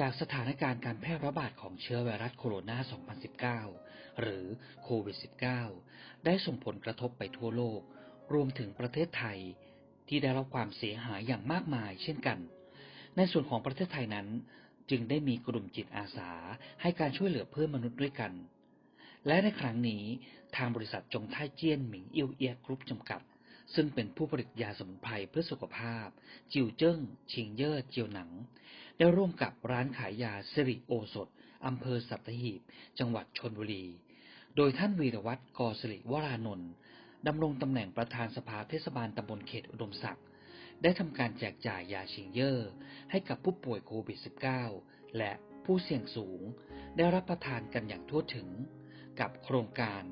จากสถานการณ์การแพร่ระบาดของเชื้อไวรัสโคโรนา 2019 หรือโควิด -19 ได้ส่งผลกระทบไปทั่วโลก รวมถึงประเทศไทย ที่ได้รับความเสียหายอย่างมากมายเช่นกัน ในส่วนของประเทศไทยนั้น จึงได้มีกลุ่มจิตอาสาให้การช่วยเหลือเพื่อนมนุษย์ด้วยกัน และในครั้งนี้ทางบริษัทจงไทเจี้ยนหมิงอิวเอียกรุ๊ปจำกัด ซึ่งเป็นผู้ผลิตยาสมุนไพรเพื่อสุขภาพ จิวเจิ้ง ชิงเย่อเจียวหนัง ได้ร่วมกับร้านขายยาสิริโอสถอำเภอสัตหีบ จังหวัดชนบุรี โดยท่านวีรวัตรกอสิริวรานนท์ดำรงตำแหน่งประธานสภาเทศบาลตำบลเขตอุดมศักดิ์ได้ทำการแจกจ่ายยาชิงเย่อให้กับผู้ป่วยโควิด -19 และผู้เสี่ยงสูง ได้รับประทานกันอย่างทั่วถึง กับโครงการ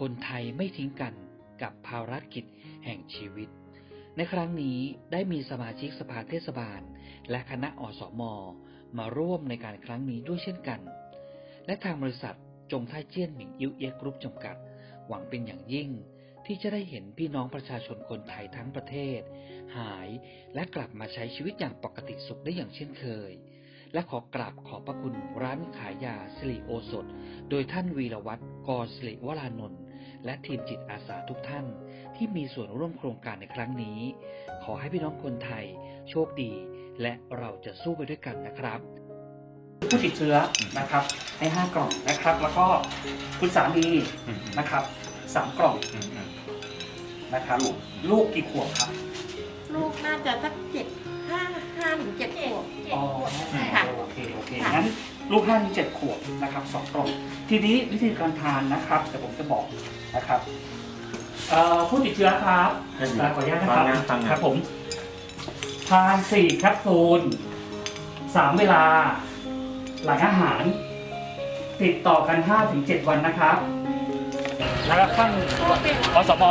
คนไทยไม่ทิ้งกัน กับภารกิจแห่งชีวิต ในครั้งนี้ได้มีสมาชิกสภาเทศบาล และคณะอสม มาร่วมในการครั้งนี้ด้วยเช่นกัน และทางบริษัทจงไทเจี้ยนหมิงอิวเอียกรุ๊ปจำกัด หวังเป็นอย่างยิ่งที่จะได้เห็นพี่น้องประชาชนคนไทยทั้งประเทศ หายและกลับมาใช้ชีวิตอย่างปกติสุขได้อย่างเช่นเคย และขอกราบขอบพระคุณร้านขายยาสิริโอสถ โดยท่านวีรวัตรกรสิริวรานนท์และทีมจิตอาสาทุกท่าน ที่มีส่วนร่วมโครงการในครั้งนี้ ขอให้พี่น้องคนไทย โชคดี และเราจะสู้ไปด้วยกันนะครับ ผู้ติดเชื้อนะครับให้ห้ากล่องนะครับ แล้วก็คุณสามีนะครับสามกล่องนะครับลูกกี่ขวบครับ ลูกน่าจะสักเจ็ด ลูกห้าถึงเจ็ดขวบนะครับสองกล่องทีนี้วิธีการทานนะครับเดี๋ยวผมจะบอกนะครับเอ่อผู้ติดเชื้อครับครับอ่าขออนุญาตนะครับฟังนะฟังนะ ครับผมทานสี่แคปซูลสามเวลา หลังอาหาร ติดต่อกัน5-7วันนะครับ แล้วก็ท่านอสม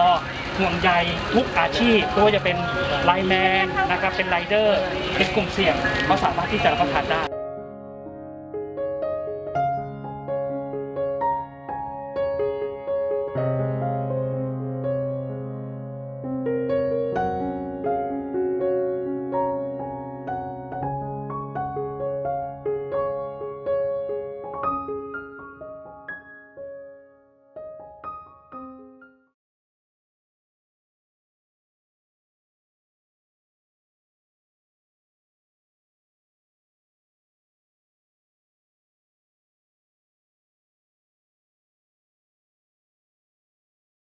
ห่วงใยทุกอาชีพไม่ว่าจะเป็นไลน์แมนนะครับเป็นไรเดอร์เป็นกลุ่มเสี่ยงก็สามารถที่จะรับประทานได้